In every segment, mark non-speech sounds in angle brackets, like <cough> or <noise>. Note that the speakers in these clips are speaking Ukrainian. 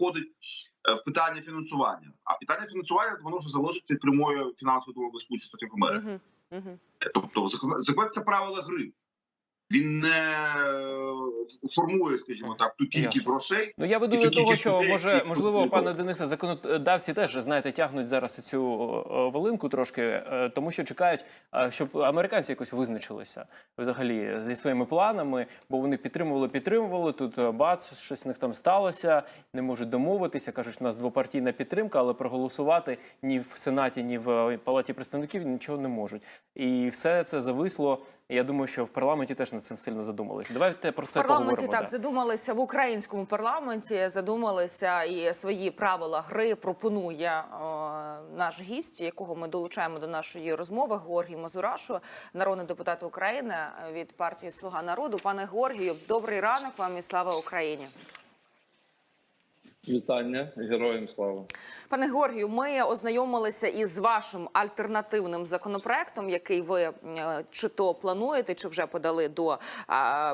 входить е, в питання фінансування. А питання фінансування воно вже залежить від прямої фінансової допомоги Сполучених Штатів Америки. Тобто закон правила гри. Він не е, формує, скажімо так, ту кількість Ясно. грошей. Ну я веду до того, що може можливо, пане не Денисе, законодавці теж знаєте, тягнуть зараз цю волинку трошки, е, тому що чекають, е, щоб американці якось визначилися взагалі зі своїми планами, бо вони підтримували, підтримували. Тут бац, щось в них там сталося, не можуть домовитися. кажуть, у нас двопартійна підтримка, але проголосувати ні в сенаті, ні в палаті представників нічого не можуть. І все це зависло. І Я думаю, що в парламенті теж над цим сильно задумалися. Давайте про В це парламенті поговоримо. так да. задумалися в українському парламенті. Задумалися і свої правила гри пропонує о, наш гість, якого ми долучаємо до нашої розмови. Георгій Мазурашу, народний депутат України від партії Слуга народу. Пане Георгію, добрий ранок вам і слава Україні. Вітання, героям слава. Пане Георгію, ми ознайомилися із вашим альтернативним законопроектом, який ви е, чи то плануєте, чи вже подали до е,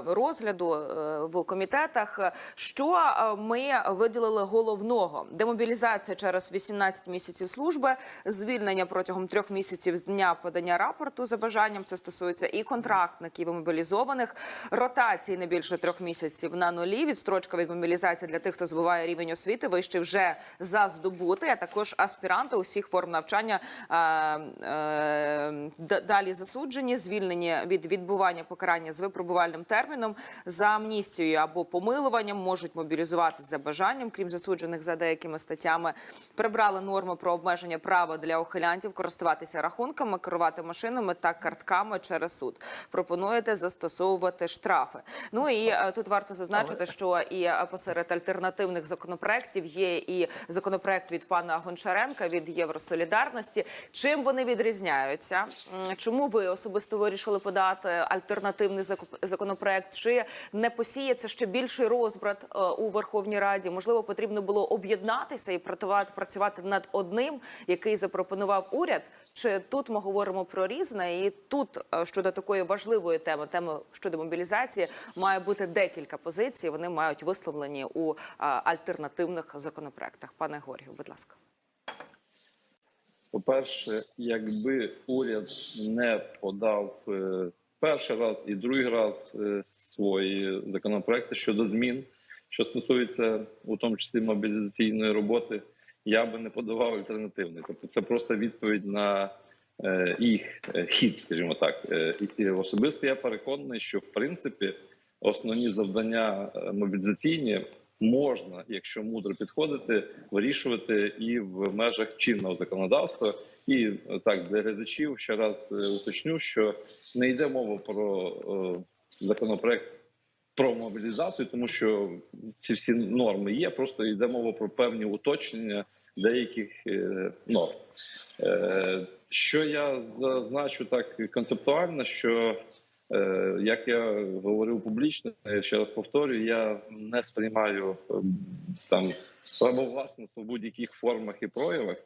розгляду е, в комітетах. Що ми виділили головного: демобілізація через 18 місяців служби, звільнення протягом трьох місяців з дня подання рапорту за бажанням. Це стосується і контрактників, і мобілізованих, ротації не більше трьох місяців на нулі. Відстрочка від мобілізації для тих, хто збиває рівень освіти, вище вже за здобути, а також аспіранти усіх форм навчання е, далі засуджені, звільнені від відбування покарання з випробувальним терміном за амністією або помилуванням, можуть мобілізуватися за бажанням, крім засуджених за деякими статтями. Прибрали норму про обмеження права для ухилянтів користуватися рахунками, керувати машинами та картками через суд. Пропонуєте застосовувати штрафи. Ну і е, тут варто зазначити, що і е, посеред альтернативних законопроєктів є і законопроект від пана Гончаренка від Євросолідарності. Чим вони відрізняються? Чому ви особисто вирішили подати альтернативний законопроект? Чи не посіється ще більший розбрат е, у Верховній Раді? Можливо, потрібно було об'єднатися і працювати, над одним, який запропонував уряд? Чи тут ми говоримо про різне? І тут е, щодо такої важливої теми, теми щодо мобілізації, має бути декілька позицій. Вони мають висловлені у е, альтернативних законопроектах. Пане Горгію, будь ласка. По-перше, якби уряд не подав е, перший раз і другий раз е, свої законопроекти щодо змін, що стосується у тому числі мобілізаційної роботи, я би не подавав альтернативний. Тобто, це просто відповідь на е, їх хід, скажімо так. І особисто я переконаний, що в принципі основні завдання мобілізаційні можна, якщо мудро підходити, вирішувати і в межах чинного законодавства. І е, так для глядачів ще раз е, уточню, що не йде мова про е, законопроект про мобілізацію, тому що ці всі норми є. Просто йде мова про певні уточнення деяких норм. Що я зазначу так концептуально, що Як я говорив публічно, я ще раз повторюю, я не сприймаю е, там правовласництво в будь-яких формах і проявах.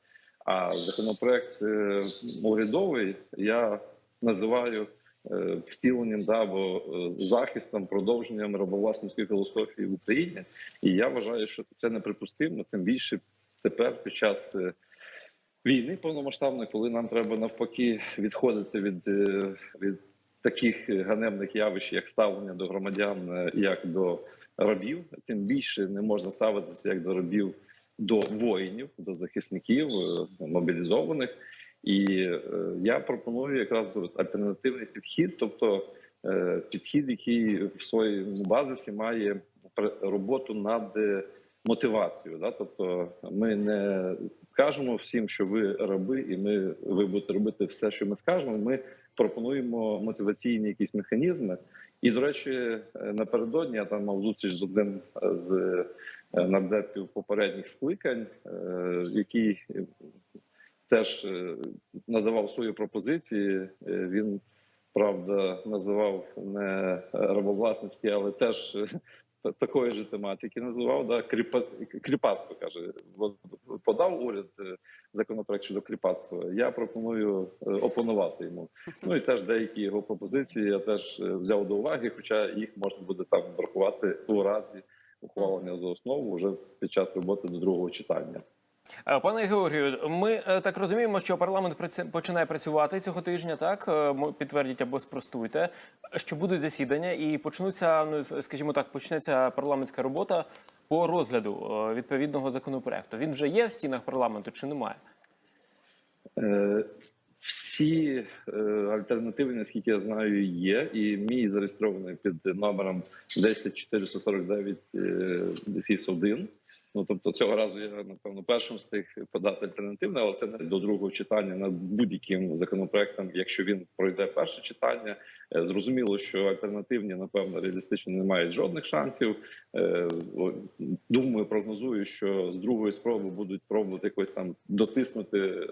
А законопроект е, урядовий я називаю е, втіленням да, або е, захистом, продовженням рабовласницької філософії в Україні. І я вважаю, що це неприпустимо, тим більше тепер під час. е, Війни повномасштабної, коли нам треба навпаки відходити від, е, від таких ганебних явищ, як ставлення до громадян, е, як до рабів, тим більше не можна ставитися як до рабів до воїнів, до захисників е, мобілізованих. І е, я пропоную якраз альтернативний підхід, тобто е, підхід, який в своєму базисі має роботу над е, мотивацією. Да? Тобто, ми не кажемо всім, що ви раби, і ми ви будете робити все, що ми скажемо. Ми пропонуємо мотиваційні якісь механізми. І, до речі, е, напередодні я там мав зустріч з одним з е, нардепів попередніх скликань, е, який е, теж е, надавав свої пропозиції. Е, Він правда називав не рабовласницькі, але теж е, такої ж тематики називав. Да, кріпа, кріпацтво каже. Подав уряд е, законопроект щодо кріпацтва. Я пропоную е, опонувати йому. Ну і теж деякі його пропозиції я теж е, взяв до уваги, хоча їх можна буде там врахувати у разі ухвалення за основу вже під час роботи до другого читання. Е, Пане Георгію, ми е, так розуміємо, що парламент починає працювати цього тижня. Так Е, підтвердіть або спростуйте, що будуть засідання і почнуться. Ну скажімо так, почнеться парламентська робота по розгляду відповідного законопроекту. Він вже є в стінах парламенту чи немає? Е, Всі е, альтернативи, наскільки я знаю, є, і мій зареєстрований під номером 10449 дефіс 1. Ну тобто цього разу я напевно першим встиг подати альтернативне, але це не до другого читання над будь-яким законопроектом, якщо він пройде перше читання. Е, Зрозуміло, що альтернативні, напевно, реалістично не мають жодних шансів. Е, Думаю, прогнозую, що з другої спроби будуть пробувати якось там дотиснути е,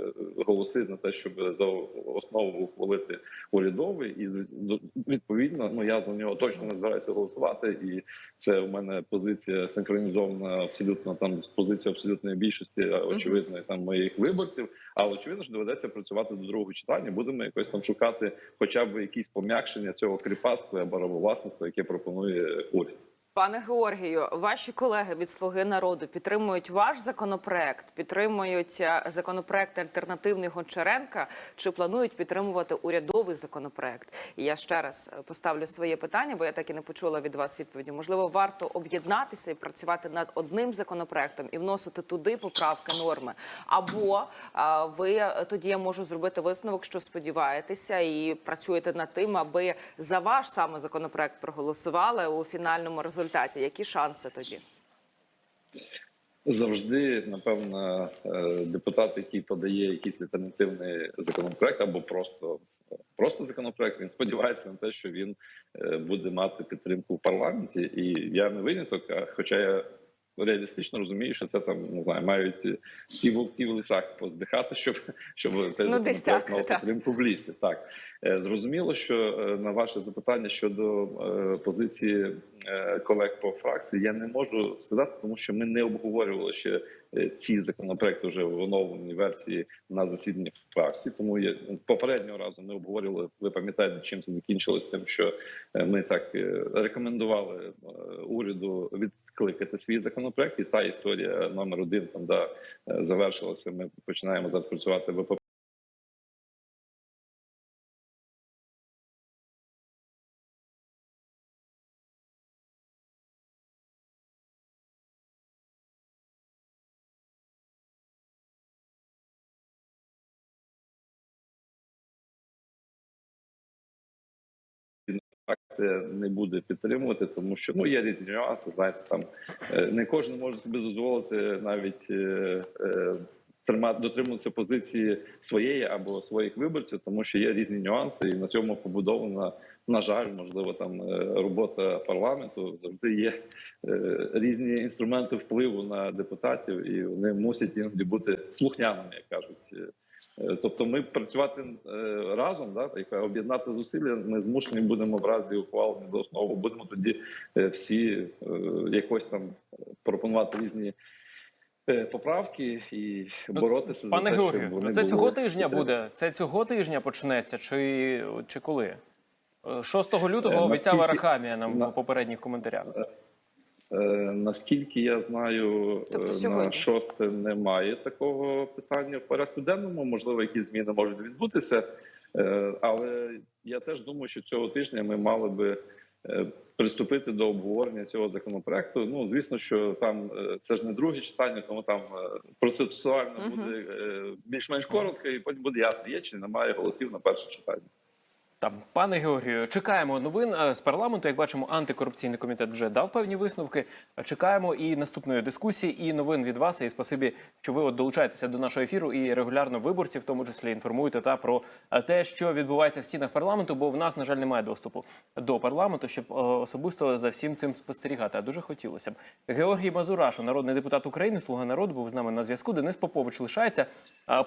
голоси на те, щоб за основу ухвалити урядовий, і до- відповідно, ну я за нього точно не збираюся голосувати, і це у мене позиція синхронізована абсолютно там з позицією абсолютної більшості, а, очевидно, там моїх виборців. Але очевидно, що доведеться працювати до другого читання. Будемо якось там шукати, хоча б якісь пом'якшення цього кріпацтва або рабовласництва, яке пропонує уряд. Пане Георгію, ваші колеги від Слуги народу підтримують ваш законопроект, підтримують е, законопроект альтернативний Гончаренка, чи планують підтримувати урядовий законопроект? І я ще раз е, поставлю своє питання, бо я так і не почула від вас відповіді. Можливо, варто об'єднатися і працювати над одним законопроектом і вносити туди поправки норми. Або а, ви е, тоді я можу зробити висновок, що сподіваєтеся і працюєте над тим, аби за ваш саме законопроект проголосували у фінальному результаті. Які шанси тоді? Завжди, напевно, е, депутат, який подає якийсь альтернативний законопроект або просто просто законопроект, він сподівається на те, що він е, буде мати підтримку в парламенті. І я не виняток, хоча я реалістично розумію, що це там не знаю, мають всі вовки в лісах поздихати, щоб щоб це Ну, десь так, мав так. підтримку в лісі. Так Е, зрозуміло, що е, на ваше запитання щодо е, позиції колег по фракції я не можу сказати, тому що ми не обговорювали ще ці законопроекти вже в оновленій версії на засіданні фракції. Тому я попереднього разу ми обговорювали. Ви пам'ятаєте, чим це закінчилось? Тим, що е, ми так е, рекомендували е, уряду відкликати свій законопроект, і та історія номер один там да е, завершилася. Ми починаємо зараз працювати в фракція не буде підтримувати, тому що ну є різні нюанси. Знаєте, там е, не кожен може собі дозволити навіть е, е, тримати дотримуватися позиції своєї або своїх виборців, тому що є різні нюанси, і на цьому побудована, на жаль, можливо, там робота парламенту. Завжди є різні інструменти впливу на депутатів, і вони мусять іноді бути слухняними, як кажуть. Е, Тобто, ми працювати е, разом, да, так, об'єднати зусилля. Ми змушені будемо в разі ухвалення за основу. Будемо тоді е, всі е, якось там пропонувати різні е, поправки і Ну, боротися Пане за те, Георгію, щоб вони це були цього тижня буде. Це цього тижня почнеться, чи, чи коли? Е, 6 лютого Е, обіцяв Арахамія нам на- в попередніх коментарях. Е, Наскільки я знаю, Тобто е, сьогодні? на шосте немає такого питання в порядку денному. Можливо, якісь зміни можуть відбутися, Е, але я теж думаю, що цього тижня ми мали би приступити до обговорення цього законопроекту. Ну звісно, що там це ж не друге читання, тому там процесуально буде більш-менш коротко, і потім буде ясно, є чи немає голосів на перше читання. Там, пане Георгію, чекаємо новин е, з парламенту. Як бачимо, антикорупційний комітет вже дав певні висновки. Чекаємо і наступної дискусії, і новин від вас. І спасибі, що ви от долучаєтеся до нашого ефіру і регулярно виборців, в тому числі інформуєте та про е, те, що відбувається в стінах парламенту. Бо в нас, на жаль, немає доступу до парламенту, щоб е, особисто за всім цим спостерігати. А дуже хотілося б. Георгій Мазурашу, народний депутат України, слуга народу, був з нами на зв'язку. Денис Попович лишається.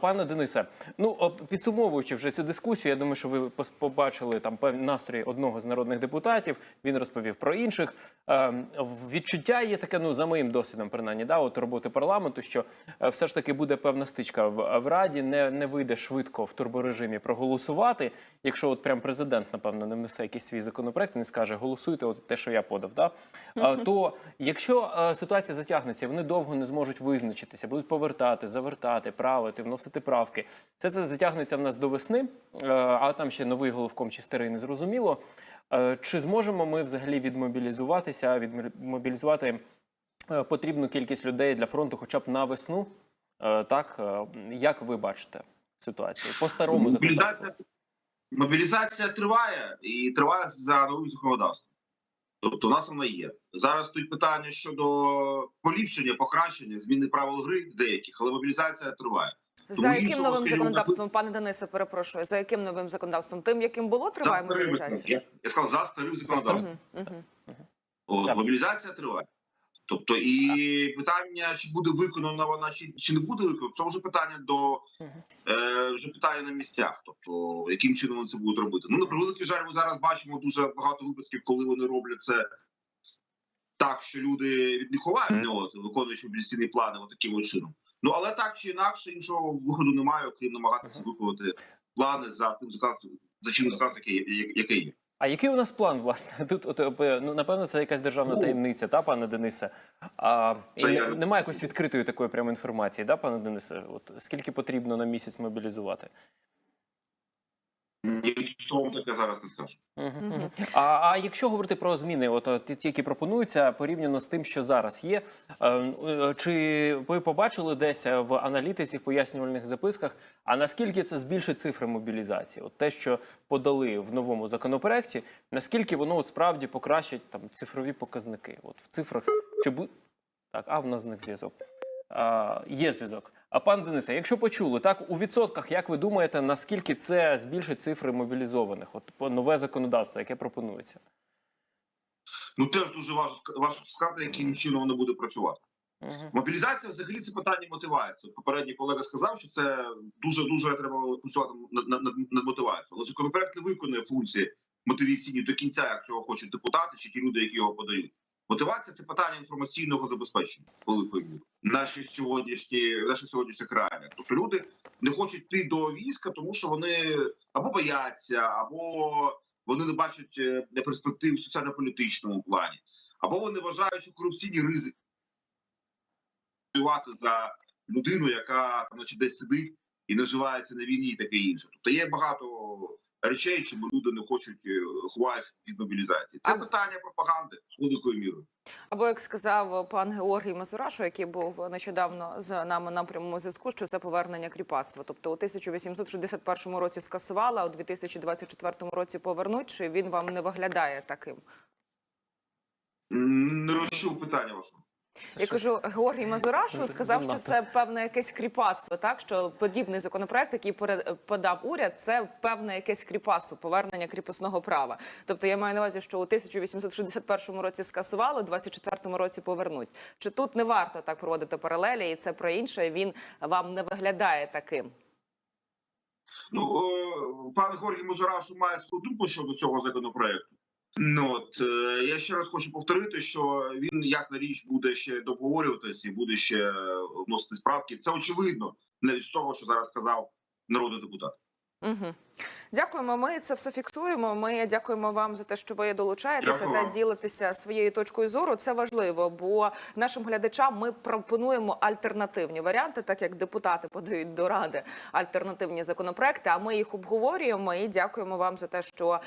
Пане Денисе, ну підсумовуючи вже цю дискусію, я думаю, що ви побачите бачили там певні настрої одного з народних депутатів. Він розповів про інших. Е, відчуття є таке, ну за моїм досвідом, принаймні, да, от роботи парламенту, що е, все ж таки буде певна стичка в, в раді, не, не вийде швидко в турборежимі проголосувати. Якщо от прям президент, напевно, не внесе якийсь свій законопроект, не скаже голосуйте, от те, що я подав. Да? А, то якщо е, ситуація затягнеться, вони довго не зможуть визначитися, будуть повертати, завертати, правити, вносити правки. Все це затягнеться в нас до весни, е, а там ще новий головком чи старий не зрозуміло. Е, Чи зможемо ми взагалі відмобілізуватися, відмобілізувати е, потрібну кількість людей для фронту, хоча б на весну? Е, Так, як ви бачите ситуацію по старому законодавству? Мобілізація, мобілізація триває і триває за новим законодавством. Тобто, у нас вона є. Зараз тут питання щодо поліпшення, покращення, зміни правил гри деяких, але мобілізація триває. За яким новим законодавством, пане Денисе, перепрошую, за яким новим законодавством? Тим, яким було триває мобілізація? Я, я сказав за старим законодавством. От, мобілізація триває. Тобто, і питання, чи буде виконана вона, чи, чи не буде виконана, це вже питання до е, вже питання на місцях. Тобто, яким чином вони це будуть робити. Ну, на превеликий жаль, ми зараз бачимо дуже багато випадків, коли вони роблять це так, що люди від них ховають, от, виконуючи мобілізаційні плани, от таким от чином. Ну але так чи інакше, іншого виходу немає, окрім намагатися виконати плани за тим заказ, за чинним заказ, який, який є. А який у нас план, власне? <laughs> Тут от, е, ну, напевно, це якась державна Ну. таємниця, та, пане Денисе? А, і я- немає якоїсь відкритої такої прямо інформації, да, пане Денисе? От скільки потрібно на місяць мобілізувати? Ніхто вам таке зараз не скаже. А, а якщо говорити про зміни, от ті, які пропонуються порівняно з тим, що зараз є, е, е, чи ви побачили десь е, в аналітиці, в пояснювальних записках, а наскільки це збільшить цифри мобілізації? От те, що подали в новому законопроекті, наскільки воно от справді покращить там цифрові показники? От в цифрах чи бу... так, а в нас зник зв'язок. Є зв'язок. А пан Денисе, якщо почули, так у відсотках, як ви думаєте, наскільки це збільшить цифри мобілізованих? От нове законодавство, яке пропонується? Ну теж дуже важко важко сказати, яким чином воно буде працювати. Мгм. Мобілізація взагалі це питання мотивації. Попередній колега сказав, що це дуже дуже треба працювати над, над, над мотивацією. Але законопроект не виконує функції мотиваційні до кінця, як цього хочуть депутати чи ті люди, які його подають. Мотивація це питання інформаційного забезпечення великої міри. Наші сьогоднішні наші сьогоднішніх реаліях. Тобто люди не хочуть йти до війська, тому що вони або бояться, або вони не бачать е, перспектив в соціально-політичному плані, або вони вважають, що корупційні ризики за людину, яка там, значить, десь сидить і наживається на війні, і таке інше. Тобто є багато речей, чому люди не хочуть е, від мобілізації. Це А- питання пропаганди великою мірою. Або як сказав пан Георгій Мазурашу, який був нещодавно з нами на прямому зв'язку, що це повернення кріпацтва. Тобто у 1861 році скасували, а у 2024 році повернуть. Чи він вам не виглядає таким? Не розчув питання вашого. Я кажу, Георгій Мазурашу сказав, що це певне якесь кріпацтво, так що подібний законопроект, який подав уряд, це певне якесь кріпацтво, повернення кріпосного права. Тобто я маю на увазі, що у 1861 році скасували, у 24 році повернуть. Чи тут не варто так проводити паралелі, і це про інше? Він вам не виглядає таким? Ну е, пан Георгій Мозурашу має свою думку щодо цього законопроекту. Ну от е, я ще раз хочу повторити, що він ясна річ буде ще договорюватися і буде ще вносити справки. Це очевидно, навіть з того, що зараз сказав народний депутат. Угу. Дякуємо. Ми це все фіксуємо. Ми дякуємо вам за те, що ви долучаєтеся Дякую та ділитеся своєю точкою зору. Це важливо, бо нашим глядачам ми пропонуємо альтернативні варіанти, так як депутати подають до ради альтернативні законопроекти. А ми їх обговорюємо і дякуємо вам за те, що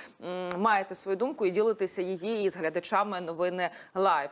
маєте свою думку і ділитеся її із глядачами новини лайв.